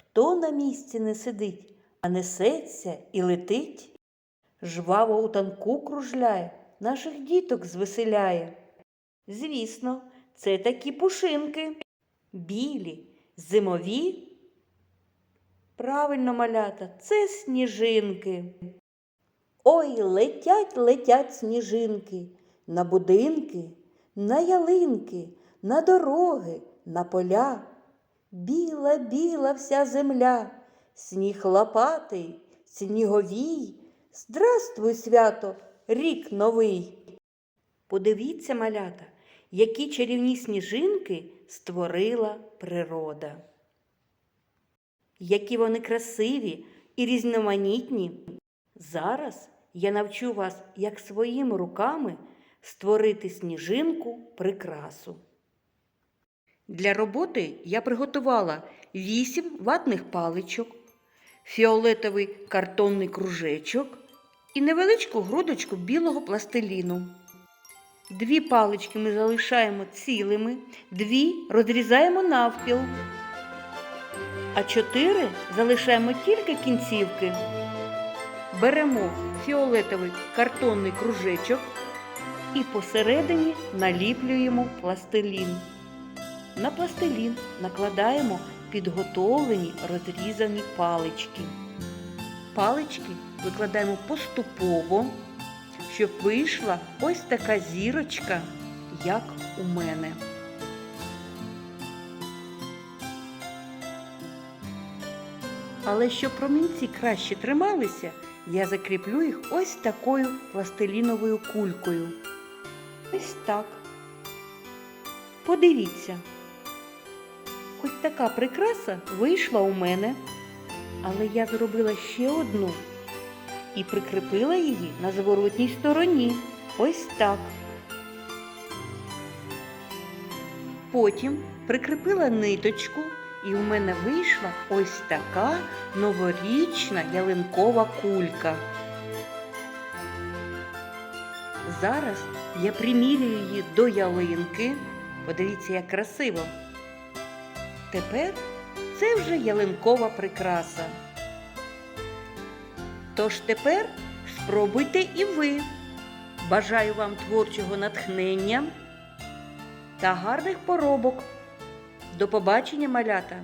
Хто на місці не сидить, а несеться і летить? Жваво у танку кружляє, наших діток звеселяє. Звісно, це такі пушинки. Білі, зимові. Правильно, малята, це сніжинки. Ой, летять, летять сніжинки на будинки, на ялинки, на дороги, на поля. Біла, біла вся земля, сніг лопатий, сніговій. Здравствуй, свято, рік новий. Подивіться, малята, які чарівні сніжинки створила природа. Які вони красиві і різноманітні. Зараз я навчу вас, як своїми руками створити сніжинку прикрасу. Для роботи я приготувала 8 ватних паличок, фіолетовий картонний кружечок і невеличку грудочку білого пластиліну. Дві палички ми залишаємо цілими, дві розрізаємо навпіл, а чотири залишаємо тільки кінцівки. Беремо фіолетовий картонний кружечок і посередині наліплюємо пластилін. На пластилін накладаємо підготовлені розрізані палички. Палички викладаємо поступово, щоб вийшла ось така зірочка, як у мене. Але щоб промінці краще трималися, я закріплю їх ось такою пластиліновою кулькою. Ось так. Подивіться. Ось така прикраса вийшла у мене, але я зробила ще одну і прикріпила її на зворотній стороні. Ось так. Потім прикріпила ниточку, і у мене вийшла ось така новорічна ялинкова кулька. Зараз я примірюю її до ялинки. Подивіться, як красиво. Тепер це вже ялинкова прикраса. Тож тепер спробуйте і ви. Бажаю вам творчого натхнення та гарних поробок. До побачення, малята!